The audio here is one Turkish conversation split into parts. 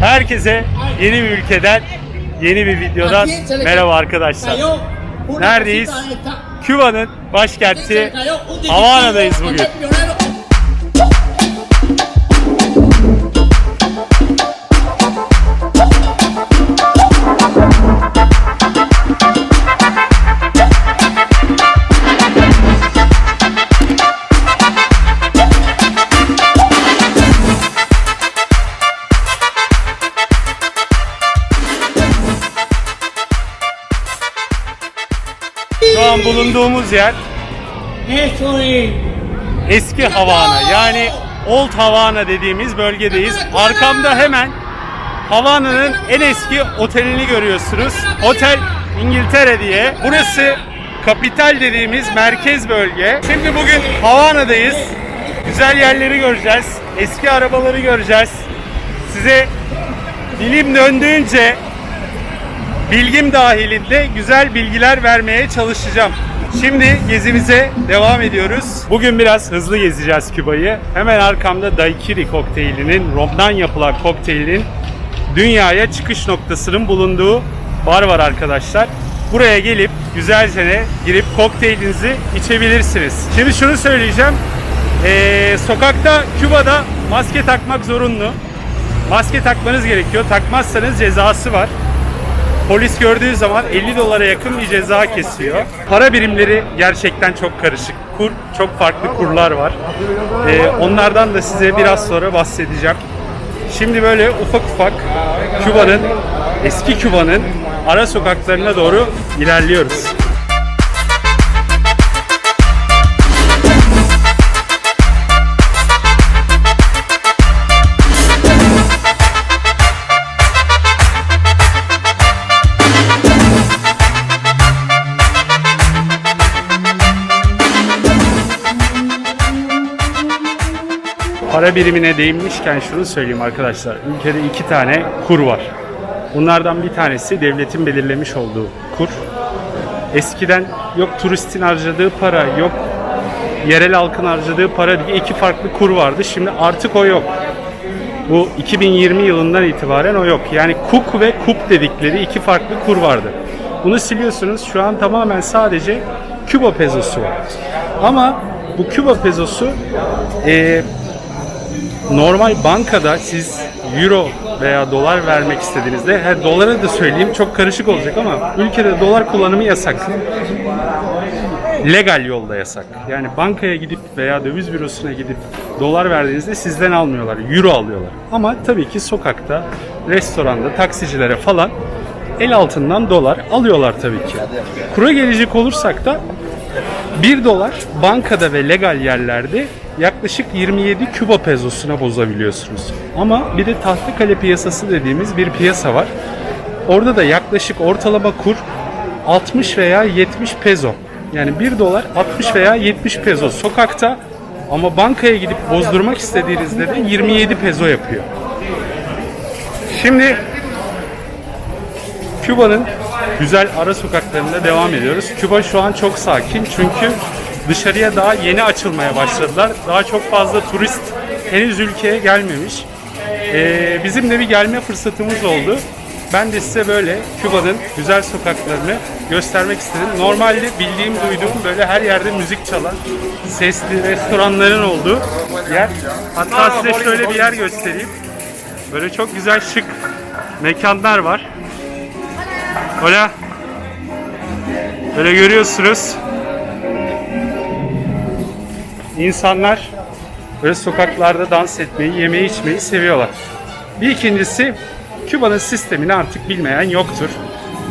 Herkese yeni bir ülkeden, yeni bir videodan merhaba arkadaşlar. Neredeyiz? Küba'nın başkenti Havana'dayız bugün. Bulunduğumuz yer eski Havana yani Old Havana dediğimiz bölgedeyiz. Arkamda hemen Havana'nın en eski otelini görüyorsunuz. Otel İngiltere diye. Burası kapital dediğimiz merkez bölge. Şimdi bugün Havana'dayız. Güzel yerleri göreceğiz. Eski arabaları göreceğiz. Size dilim döndüğünce bilgim dahilinde güzel bilgiler vermeye çalışacağım. Şimdi gezimize devam ediyoruz. Bugün biraz hızlı gezeceğiz Küba'yı. Hemen arkamda Daiquiri kokteylinin, romdan yapılan kokteylin dünyaya çıkış noktasının bulunduğu bar var arkadaşlar. Buraya gelip güzelce girip kokteylinizi içebilirsiniz. Şimdi şunu söyleyeceğim. Ee, sokakta Küba'da maske takmak zorunlu. Maske takmanız gerekiyor. Takmazsanız cezası var. Polis gördüğü zaman 50 dolara yakın bir ceza kesiyor. Para birimleri gerçekten çok karışık. Kur, çok farklı kurlar var. Ee, onlardan da size biraz sonra bahsedeceğim. Şimdi böyle ufak ufak Küba'nın, eski Küba'nın ara sokaklarına doğru ilerliyoruz. Para birimine değinmişken şunu söyleyeyim arkadaşlar. Ülkede iki tane kur var. Bunlardan bir tanesi devletin belirlemiş olduğu kur. Eskiden yok turistin harcadığı para, yok yerel halkın harcadığı para diye iki farklı kur vardı. Şimdi artık o yok. Bu 2020 yılından itibaren o yok. Yani kuk ve kup dedikleri iki farklı kur vardı. Bunu siliyorsunuz. Şu an tamamen sadece Küba pezosu var. Ama bu Küba pezosu eee normal bankada siz euro veya dolar vermek istediğinizde, he, dolara da söyleyeyim çok karışık olacak ama ülkede dolar kullanımı yasak. Legal yolda yasak. Yani bankaya gidip veya döviz bürosuna gidip dolar verdiğinizde sizden almıyorlar, euro alıyorlar. Ama tabii ki sokakta, restoranda, taksicilere falan el altından dolar alıyorlar tabii ki. Kura gelecek olursak da 1 dolar bankada ve legal yerlerde yaklaşık 27 Küba pezosuna bozabiliyorsunuz. Ama bir de tahtakale piyasası dediğimiz bir piyasa var. Orada da yaklaşık ortalama kur 60 veya 70 pezo. Yani 1 dolar 60 veya 70 pezo sokakta ama bankaya gidip bozdurmak istediğinizde de 27 pezo yapıyor. Şimdi Küba'nın güzel ara sokaklarında devam ediyoruz. Küba şu an çok sakin çünkü dışarıya daha yeni açılmaya başladılar. Daha çok fazla turist henüz ülkeye gelmemiş. Ee, bizim de bir gelme fırsatımız oldu. Ben de size böyle Küba'nın güzel sokaklarını göstermek istedim. Normalde bildiğim, duyduğum böyle her yerde müzik çalan, sesli restoranların olduğu yer. Hatta size şöyle bir yer göstereyim. Böyle çok güzel şık mekanlar var. Hola. Böyle görüyorsunuz. İnsanlar böyle sokaklarda dans etmeyi, yemeği içmeyi seviyorlar. Bir ikincisi Küba'nın sistemini artık bilmeyen yoktur.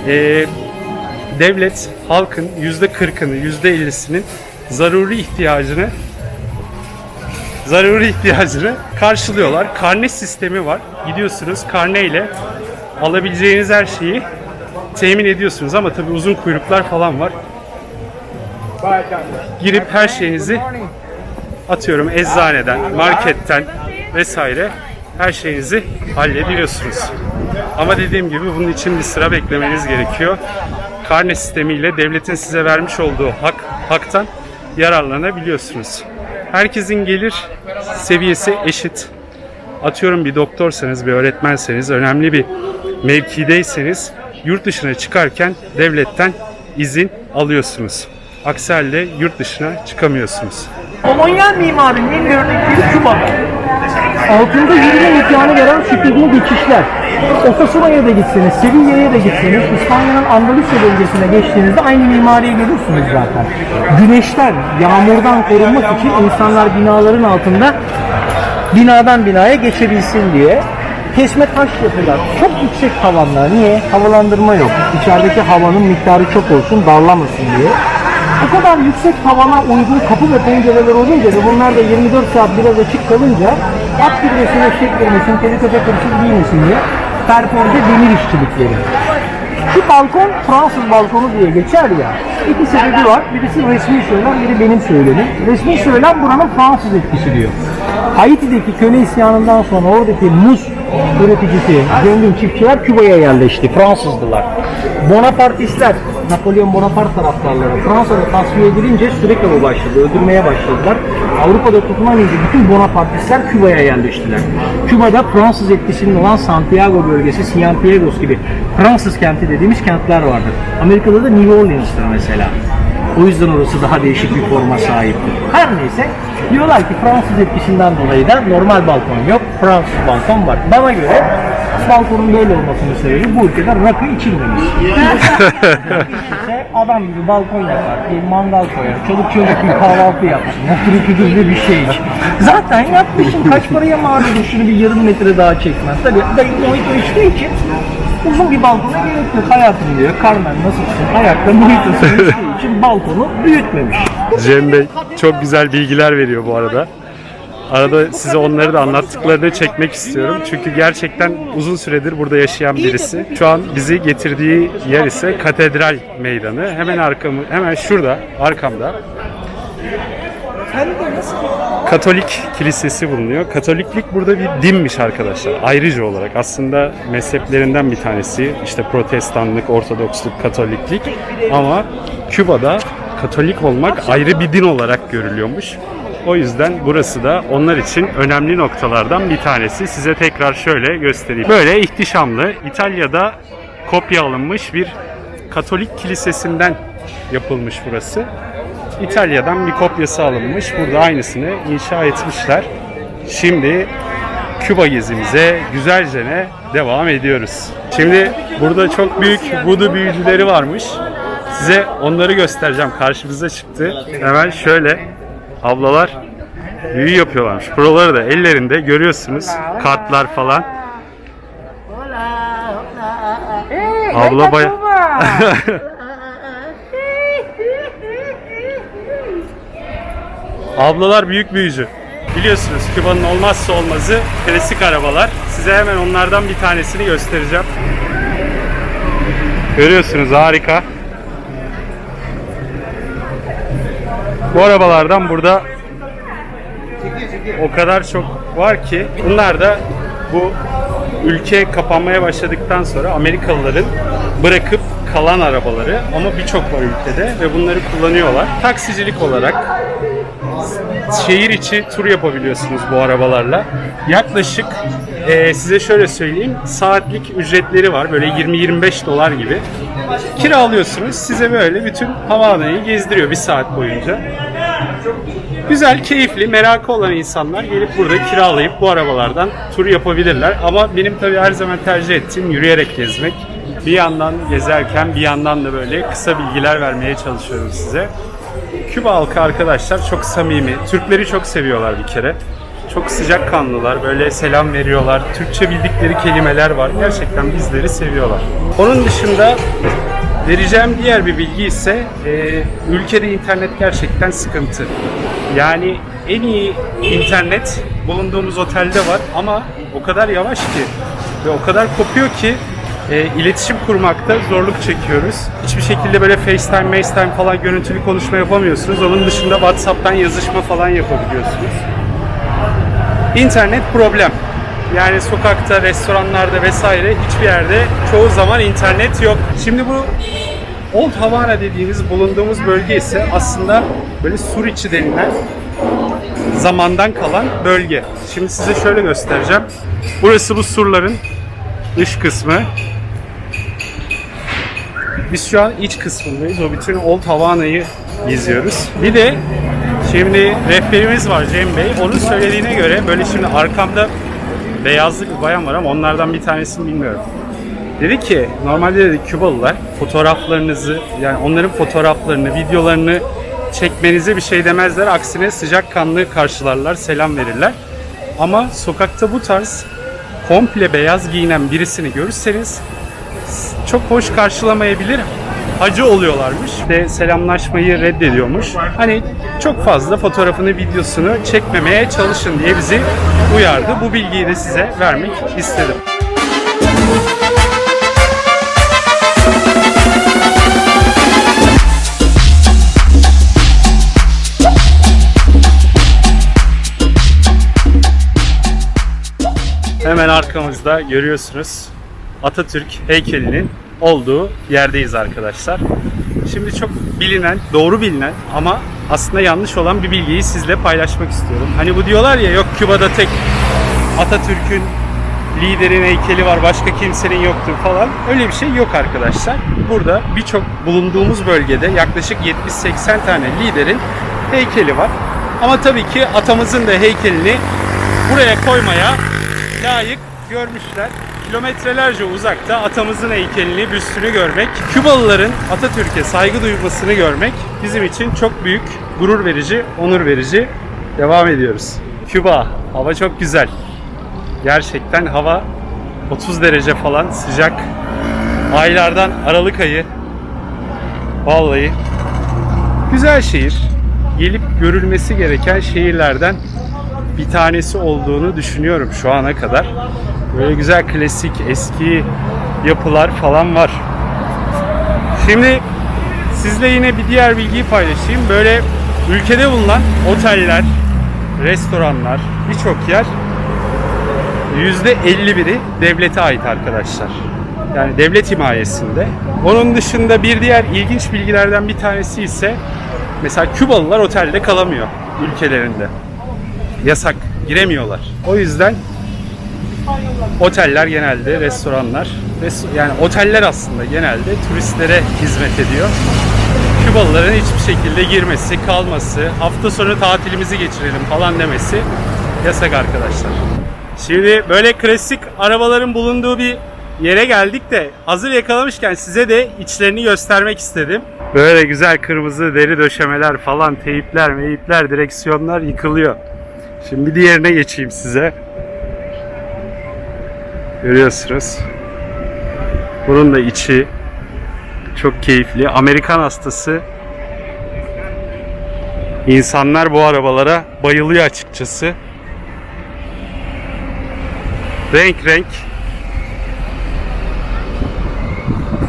Ee, devlet halkın yüzde kırkını, yüzde ellisinin zaruri ihtiyacını zaruri ihtiyacını karşılıyorlar. Karne sistemi var. Gidiyorsunuz karneyle alabileceğiniz her şeyi temin ediyorsunuz ama tabii uzun kuyruklar falan var. Girip her şeyinizi atıyorum eczaneden, marketten vesaire her şeyinizi hallediyorsunuz. Ama dediğim gibi bunun için bir sıra beklemeniz gerekiyor. Karne sistemiyle devletin size vermiş olduğu hak haktan yararlanabiliyorsunuz. Herkesin gelir seviyesi eşit. atıyorum bir doktorsanız, bir öğretmenseniz, önemli bir mevkideyseniz yurt dışına çıkarken devletten izin alıyorsunuz. Aksi halde yurt dışına çıkamıyorsunuz. Kolonyal mimarinin örnekleri Küba'da. Altında yürüme imkanı veren şekilde geçişler. Osasuna'ya da gitseniz, Sevilla'ya da gitseniz, İspanya'nın Andalusya bölgesine geçtiğinizde aynı mimariyi görürsünüz zaten. Güneşten, yağmurdan korunmak için insanlar binaların altında binadan binaya geçebilsin diye kesme taş yapılar. Çok yüksek tavanlar. Niye? Havalandırma yok. İçerideki havanın miktarı çok olsun, darlamasın diye. Bu kadar yüksek tavana uygun kapı ve pencereler olunca ve bunlar da 24 saat biraz açık kalınca at girmesin, eşek girmesin, kedi köpek hırsız giymesin diye perforce demir işçilikleri. Şu balkon Fransız balkonu diye geçer ya. İki sebebi var. Birisi resmi söylem, biri benim söylemim. Resmi söylem buranın Fransız etkisi diyor. Haiti'deki köle isyanından sonra oradaki muz üreticisi, zengin çiftçiler Küba'ya yerleşti. Fransızdılar. Bonapartistler, Napolyon Bonaparte taraftarları Fransa'da tasfiye edilince sürekli bu başladı. Öldürmeye başladılar. Avrupa'da tutunamayınca bütün Bonapartistler Küba'ya yerleştiler. Küba'da Fransız etkisinin olan Santiago bölgesi, Cienfuegos gibi Fransız kenti dediğimiz kentler vardır. Amerika'da da New Orleans'tır mesela. O yüzden orası daha değişik bir forma sahiptir. Her neyse diyorlar ki Fransız etkisinden dolayı da normal balkon yok, Fransız balkon var. Bana göre balkonun böyle olmasının sebebi bu ülkede rakı içilmemiş. İşte adam gibi balkon yapar, bir mangal koyar, çoluk çocuk bir kahvaltı yapar, oturup hüdürlü bir şey iç. Zaten yapmışım kaç paraya mal ediyor şunu bir yarım metre daha çekmez. Tabii dayı mojito içtiği için uzun bir balkona gerek yok. Hayatım diyor, Carmen nasılsın? Ayakta içtiği için balkonu büyütmemiş. Cem Bey çok güzel bilgiler veriyor bu arada. Arada size onları da anlattıklarını çekmek istiyorum. Çünkü gerçekten uzun süredir burada yaşayan birisi. Şu an bizi getirdiği yer ise Katedral Meydanı. Hemen arkamı, hemen şurada, arkamda. Katolik kilisesi bulunuyor. Katoliklik burada bir dinmiş arkadaşlar. Ayrıca olarak aslında mezheplerinden bir tanesi. işte protestanlık, ortodoksluk, katoliklik. Ama Küba'da Katolik olmak ayrı bir din olarak görülüyormuş. O yüzden burası da onlar için önemli noktalardan bir tanesi. Size tekrar şöyle göstereyim. Böyle ihtişamlı, İtalya'da kopya alınmış bir Katolik kilisesinden yapılmış burası. İtalya'dan bir kopyası alınmış. Burada aynısını inşa etmişler. Şimdi Küba gezimize güzelce ne devam ediyoruz. Şimdi burada çok büyük voodoo büyücüleri varmış. Size onları göstereceğim. Karşımıza çıktı. Hemen şöyle ablalar büyü yapıyorlarmış. Buraları da ellerinde görüyorsunuz. Kartlar falan. Abla baya... Ablalar büyük büyücü. Biliyorsunuz Küba'nın olmazsa olmazı klasik arabalar. Size hemen onlardan bir tanesini göstereceğim. Görüyorsunuz harika. Bu arabalardan burada o kadar çok var ki bunlar da bu ülke kapanmaya başladıktan sonra Amerikalıların bırakıp kalan arabaları ama birçok var ülkede ve bunları kullanıyorlar. Taksicilik olarak şehir içi tur yapabiliyorsunuz bu arabalarla. Yaklaşık eee, size şöyle söyleyeyim saatlik ücretleri var böyle 20-25 dolar gibi. Kiralıyorsunuz size böyle bütün havaalanıyı gezdiriyor bir saat boyunca. Güzel, keyifli, merakı olan insanlar gelip burada kiralayıp bu arabalardan tur yapabilirler. Ama benim tabii her zaman tercih ettiğim yürüyerek gezmek. Bir yandan gezerken bir yandan da böyle kısa bilgiler vermeye çalışıyorum size. Küba halkı arkadaşlar çok samimi. Türkleri çok seviyorlar bir kere. Çok sıcak kanlılar. Böyle selam veriyorlar. Türkçe bildikleri kelimeler var. Gerçekten bizleri seviyorlar. Onun dışında vereceğim diğer bir bilgi ise e, ülkede internet gerçekten sıkıntı. Yani en iyi internet bulunduğumuz otelde var ama o kadar yavaş ki ve o kadar kopuyor ki e, iletişim kurmakta zorluk çekiyoruz. Hiçbir şekilde böyle FaceTime, FaceTime falan görüntülü konuşma yapamıyorsunuz. Onun dışında WhatsApp'tan yazışma falan yapabiliyorsunuz. İnternet problem. Yani sokakta, restoranlarda vesaire hiçbir yerde çoğu zaman internet yok. Şimdi bu Old Havana dediğimiz bulunduğumuz bölge ise aslında böyle Suriçi denilen zamandan kalan bölge. Şimdi size şöyle göstereceğim. Burası bu surların dış kısmı. Biz şu an iç kısmındayız. O bütün Old Havana'yı geziyoruz. Bir de şimdi rehberimiz var Cem Bey. Onun söylediğine göre böyle şimdi arkamda beyazlı bir bayan var ama onlardan bir tanesini bilmiyorum. Dedi ki normalde dedi Kübalılar fotoğraflarınızı yani onların fotoğraflarını, videolarını çekmenize bir şey demezler. Aksine sıcakkanlı karşılarlar, selam verirler. Ama sokakta bu tarz komple beyaz giyinen birisini görürseniz çok hoş karşılamayabilir. Acı oluyorlarmış ve selamlaşmayı reddediyormuş. Hani çok fazla fotoğrafını, videosunu çekmemeye çalışın diye bizi uyardı. Bu bilgiyi de size vermek istedim. Hemen arkamızda görüyorsunuz Atatürk heykelinin olduğu yerdeyiz arkadaşlar. Şimdi çok bilinen, doğru bilinen ama aslında yanlış olan bir bilgiyi sizle paylaşmak istiyorum. Hani bu diyorlar ya yok Küba'da tek Atatürk'ün liderin heykeli var başka kimsenin yoktur falan. Öyle bir şey yok arkadaşlar. Burada birçok bulunduğumuz bölgede yaklaşık 70-80 tane liderin heykeli var. Ama tabii ki atamızın da heykelini buraya koymaya layık görmüşler. Kilometrelerce uzakta atamızın heykelini, büstünü görmek, Kübalıların Atatürk'e saygı duymasını görmek bizim için çok büyük gurur verici, onur verici. Devam ediyoruz. Küba, hava çok güzel. Gerçekten hava 30 derece falan sıcak. Aylardan Aralık ayı. Vallahi güzel şehir. Gelip görülmesi gereken şehirlerden bir tanesi olduğunu düşünüyorum şu ana kadar. Böyle güzel klasik eski yapılar falan var. Şimdi sizle yine bir diğer bilgiyi paylaşayım. Böyle ülkede bulunan oteller, restoranlar, birçok yer %51'i devlete ait arkadaşlar. Yani devlet himayesinde. Onun dışında bir diğer ilginç bilgilerden bir tanesi ise mesela Kübalılar otelde kalamıyor ülkelerinde. Yasak, giremiyorlar. O yüzden oteller genelde, restoranlar, res- yani oteller aslında genelde turistlere hizmet ediyor. Kübalıların hiçbir şekilde girmesi, kalması, hafta sonu tatilimizi geçirelim falan demesi yasak arkadaşlar. Şimdi böyle klasik arabaların bulunduğu bir yere geldik de hazır yakalamışken size de içlerini göstermek istedim. Böyle güzel kırmızı deri döşemeler falan, teyipler, meyipler, direksiyonlar yıkılıyor. Şimdi diğerine geçeyim size. Görüyorsunuz. Bunun da içi çok keyifli. Amerikan hastası. İnsanlar bu arabalara bayılıyor açıkçası. Renk renk.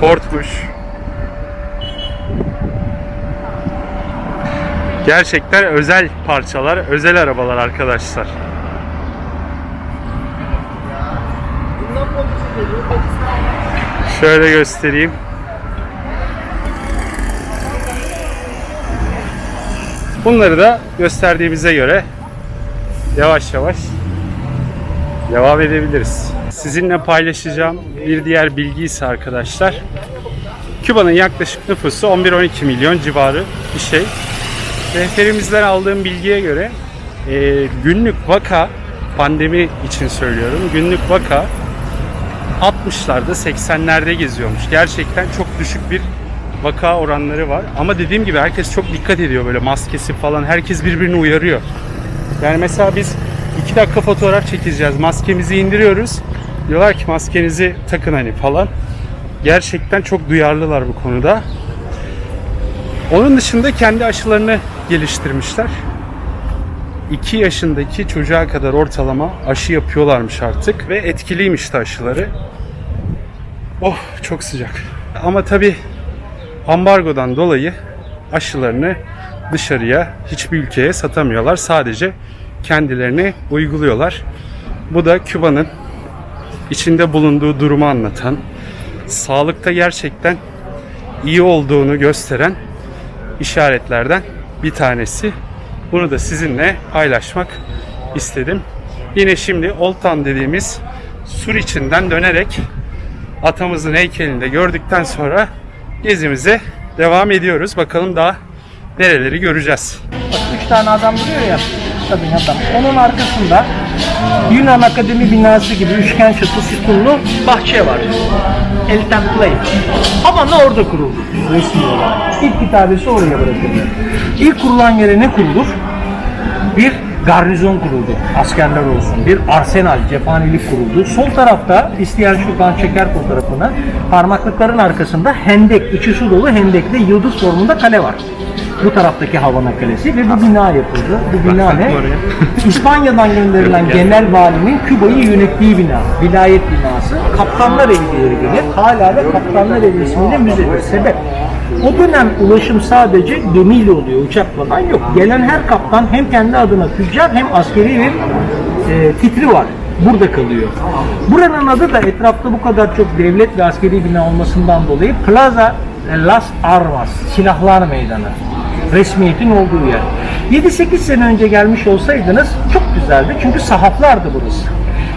Ford'muş. Gerçekten özel parçalar, özel arabalar arkadaşlar. Şöyle göstereyim. Bunları da gösterdiğimize göre yavaş yavaş devam edebiliriz. Sizinle paylaşacağım bir diğer bilgi ise arkadaşlar. Küba'nın yaklaşık nüfusu 11-12 milyon civarı bir şey. Rehberimizden aldığım bilgiye göre e, günlük vaka pandemi için söylüyorum. Günlük vaka 60'larda 80'lerde geziyormuş. Gerçekten çok düşük bir vaka oranları var. Ama dediğim gibi herkes çok dikkat ediyor böyle maskesi falan. Herkes birbirini uyarıyor. Yani mesela biz 2 dakika fotoğraf çekeceğiz. Maskemizi indiriyoruz. Diyorlar ki maskenizi takın hani falan. Gerçekten çok duyarlılar bu konuda. Onun dışında kendi aşılarını geliştirmişler. 2 yaşındaki çocuğa kadar ortalama aşı yapıyorlarmış artık ve etkiliymiş de aşıları. Oh çok sıcak. Ama tabi ambargodan dolayı aşılarını dışarıya hiçbir ülkeye satamıyorlar. Sadece kendilerini uyguluyorlar. Bu da Küba'nın içinde bulunduğu durumu anlatan, sağlıkta gerçekten iyi olduğunu gösteren işaretlerden bir tanesi. Bunu da sizinle paylaşmak istedim. Yine şimdi Old Town dediğimiz sur içinden dönerek atamızın heykelini de gördükten sonra gezimize devam ediyoruz. Bakalım daha nereleri göreceğiz. Bak üç tane adam duruyor ya. Kadın adam. Onun arkasında Yunan Akademi binası gibi üçgen çatı sütunlu bahçe var. Elten Play. Havana orada kuruldu resmi olarak. İlk kitabesi oraya bırakıldı. İlk kurulan yere ne kurulur? Bir garnizon kuruldu. Askerler olsun. Bir arsenal, cephanilik kuruldu. Sol tarafta isteyen şuradan çeker fotoğrafını. Parmaklıkların arkasında hendek, içi su dolu hendekli yıldız formunda kale var. Bu taraftaki Havana Kalesi ve bu bina yapıldı. Bu bina ne? İspanya'dan gönderilen genel valinin Küba'yı yönettiği bina. Vilayet binası. Kaptanlar Evi diye gelir. Hala da Kaptanlar Evi ismiyle müzedir. Sebep? O dönem ulaşım sadece gemiyle oluyor, uçak falan yok. Gelen her kaptan hem kendi adına tüccar hem askeri bir e, titri var. Burada kalıyor. Buranın adı da etrafta bu kadar çok devlet ve askeri bina olmasından dolayı Plaza Las Armas, Silahlar Meydanı. Resmiyetin olduğu yer. 7-8 sene önce gelmiş olsaydınız çok güzeldi çünkü sahaflardı burası.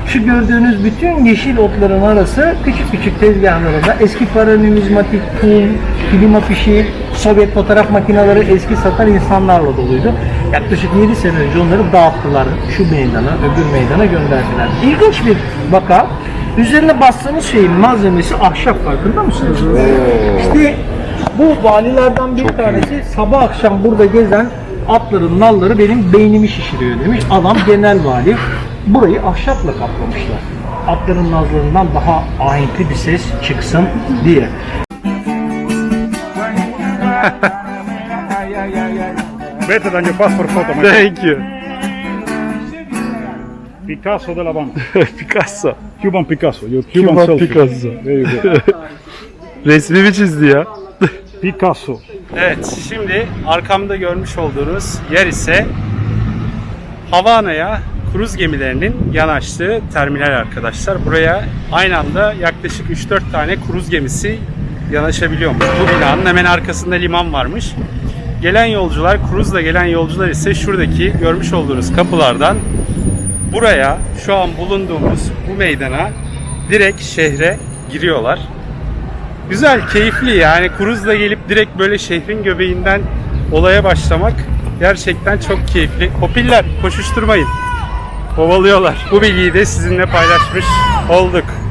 Şu gördüğünüz bütün yeşil otların arası küçük küçük tezgahlarında eski para numizmatik, pul, film afişi, Sovyet fotoğraf makineleri eski satan insanlarla doluydu. Yaklaşık 7 sene önce onları dağıttılar. Şu meydana, öbür meydana gönderdiler. İlginç bir vaka. Üzerine bastığımız şeyin malzemesi ahşap farkında mısınız? İşte bu valilerden bir tanesi sabah akşam burada gezen atların nalları benim beynimi şişiriyor demiş. Adam genel vali. Burayı ahşapla kaplamışlar. Atların nazlarından daha ahenkli bir ses çıksın diye. Better than your passport photo, my Thank you. Picasso de la Habana. Picasso. Cuban Picasso. Your Cuban, Cuban selfie. Picasso. There you go. Resmimi çizdi ya. Picasso. Evet, şimdi arkamda görmüş olduğunuz yer ise Havana'ya kruz gemilerinin yanaştığı terminal arkadaşlar. Buraya aynı anda yaklaşık 3-4 tane kruz gemisi yanaşabiliyormuş. Bu binanın hemen arkasında liman varmış. Gelen yolcular, kruzla gelen yolcular ise şuradaki görmüş olduğunuz kapılardan buraya şu an bulunduğumuz bu meydana direkt şehre giriyorlar. Güzel, keyifli yani kruzla gelip direkt böyle şehrin göbeğinden olaya başlamak gerçekten çok keyifli. Kopiller koşuşturmayın. Kovalıyorlar. Bu bilgiyi de sizinle paylaşmış olduk.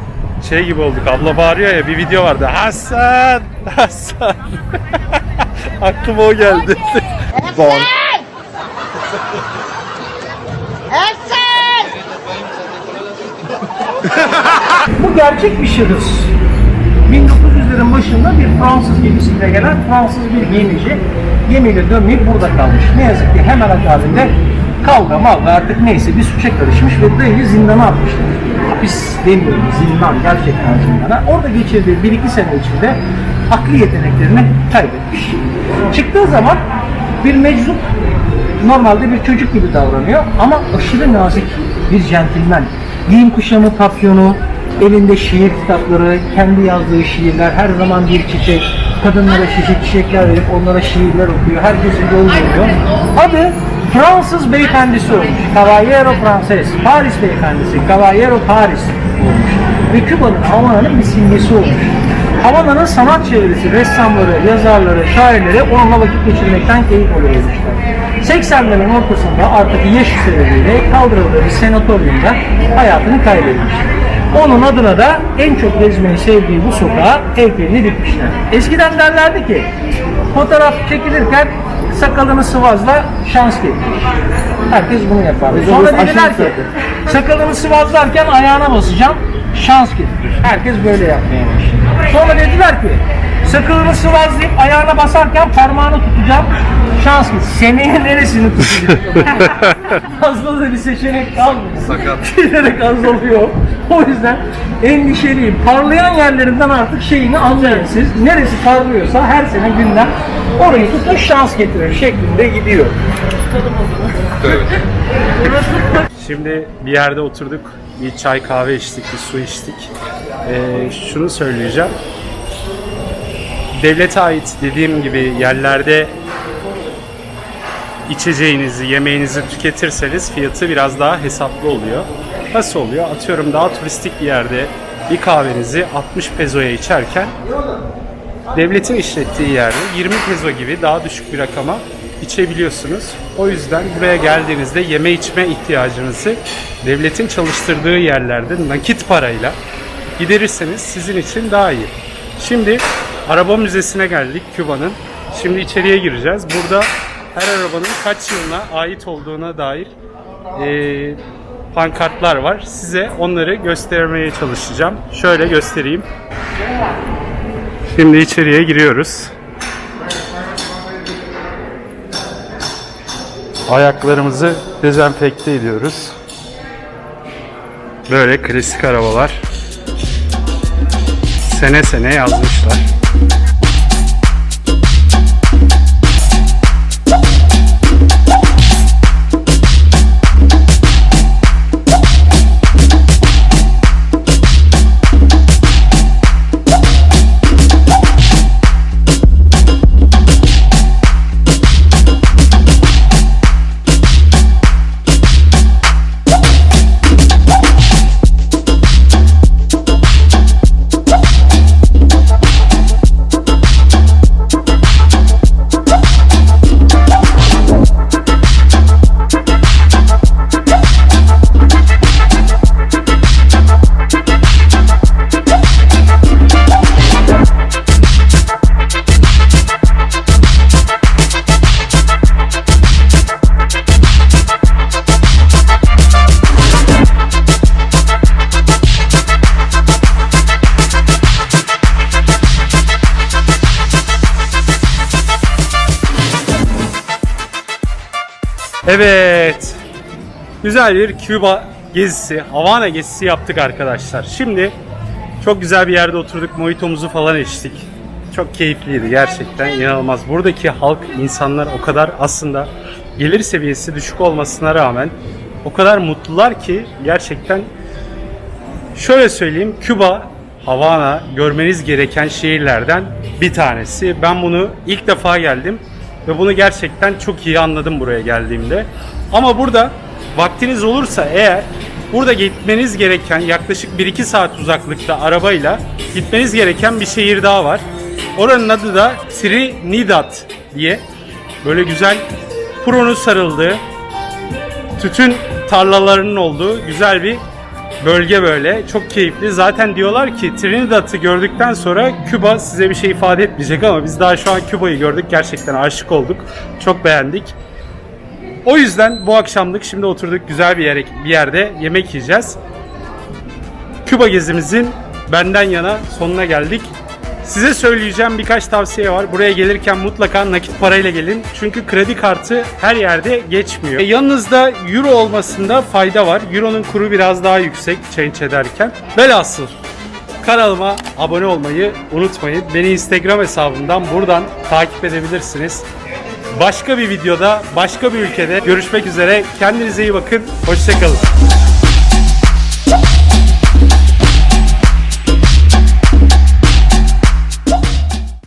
Şey gibi olduk. Abla bağırıyor ya bir video vardı. Hasan! Hasan! Aklıma o geldi. Hasan! Bu gerçek bir şahıs. 1900'lerin başında bir Fransız gemisiyle gelen Fransız bir gemici gemiyle dönmeyip burada kalmış. Ne yazık ki hemen akabinde kavga mavga artık neyse bir suça karışmış ve dayıyı zindana atmışlar. Hapis demiyorum zindan gerçekten zindana. Orada geçirdiği bir iki sene içinde akli yeteneklerini kaybetmiş. Çıktığı zaman bir meczup normalde bir çocuk gibi davranıyor ama aşırı nazik bir centilmen. Giyim kuşamı, papyonu, elinde şiir kitapları, kendi yazdığı şiirler, her zaman bir çiçek, kadınlara çiçek çiçekler verip onlara şiirler okuyor, herkesin yol veriyor. Adı Fransız beyefendisi olmuş. Cavallero Frances, Paris beyefendisi, Cavallero Paris. Ve Küba'nın, Havana'nın bir simgesi olmuş. Havana'nın sanat çevresi, ressamları, yazarları, şairleri onunla vakit geçirmekten keyif alıyormuşlar. 80'lerin ortasında artık yaş sebebiyle kaldırıldığı bir senatoryumda hayatını kaybetmiş. Onun adına da en çok gezmeyi sevdiği bu sokağa heykelini dikmişler. Eskiden derlerdi ki fotoğraf çekilirken sakalını sıvazla şans getirir. Herkes bunu yapar. Sonra dediler ki sakalını sıvazlarken ayağına basacağım şans getirir. Herkes böyle yapmaya başladı. Sonra dediler ki sakalını sıvazlayıp ayağına basarken parmağını tutacağım şans getirir. Seneye neresini tutacağım? Fazla da bir seçenek kalmıyor. Sakat. Giderek azalıyor. O yüzden endişeliyim. Parlayan yerlerinden artık şeyini anlayın siz. Neresi parlıyorsa her sene gündem orayı tutun şans getirir şeklinde gidiyor. Şimdi bir yerde oturduk, bir çay kahve içtik, bir su içtik. Ee, şunu söyleyeceğim. Devlete ait dediğim gibi yerlerde içeceğinizi, yemeğinizi tüketirseniz fiyatı biraz daha hesaplı oluyor. Nasıl oluyor? Atıyorum daha turistik bir yerde bir kahvenizi 60 pezoya içerken devletin işlettiği yerde 20 pezo gibi daha düşük bir rakama içebiliyorsunuz. O yüzden buraya geldiğinizde yeme içme ihtiyacınızı devletin çalıştırdığı yerlerde nakit parayla giderirseniz sizin için daha iyi. Şimdi araba müzesine geldik Küba'nın. Şimdi içeriye gireceğiz. Burada her arabanın kaç yılına ait olduğuna dair eee, pankartlar var. Size onları göstermeye çalışacağım. Şöyle göstereyim. Şimdi içeriye giriyoruz. Ayaklarımızı dezenfekte ediyoruz. Böyle klasik arabalar. Sene sene yazmışlar. Evet. Güzel bir Küba gezisi, Havana gezisi yaptık arkadaşlar. Şimdi çok güzel bir yerde oturduk, mojitomuzu falan içtik. Çok keyifliydi gerçekten, inanılmaz. Buradaki halk, insanlar o kadar aslında gelir seviyesi düşük olmasına rağmen o kadar mutlular ki gerçekten Şöyle söyleyeyim, Küba, Havana görmeniz gereken şehirlerden bir tanesi. Ben bunu ilk defa geldim ve bunu gerçekten çok iyi anladım buraya geldiğimde. Ama burada vaktiniz olursa eğer burada gitmeniz gereken yaklaşık 1-2 saat uzaklıkta arabayla gitmeniz gereken bir şehir daha var. Oranın adı da Trinidad diye. Böyle güzel pronun sarıldığı, tütün tarlalarının olduğu güzel bir bölge böyle. Çok keyifli. Zaten diyorlar ki Trinidad'ı gördükten sonra Küba size bir şey ifade etmeyecek ama biz daha şu an Küba'yı gördük. Gerçekten aşık olduk. Çok beğendik. O yüzden bu akşamlık şimdi oturduk güzel bir yere bir yerde yemek yiyeceğiz. Küba gezimizin benden yana sonuna geldik. Size söyleyeceğim birkaç tavsiye var. Buraya gelirken mutlaka nakit parayla gelin. Çünkü kredi kartı her yerde geçmiyor. E, yanınızda euro olmasında fayda var. Euro'nun kuru biraz daha yüksek change ederken. Velhasıl kanalıma abone olmayı unutmayın. Beni Instagram hesabımdan buradan takip edebilirsiniz. Başka bir videoda, başka bir ülkede görüşmek üzere. Kendinize iyi bakın. Hoşçakalın.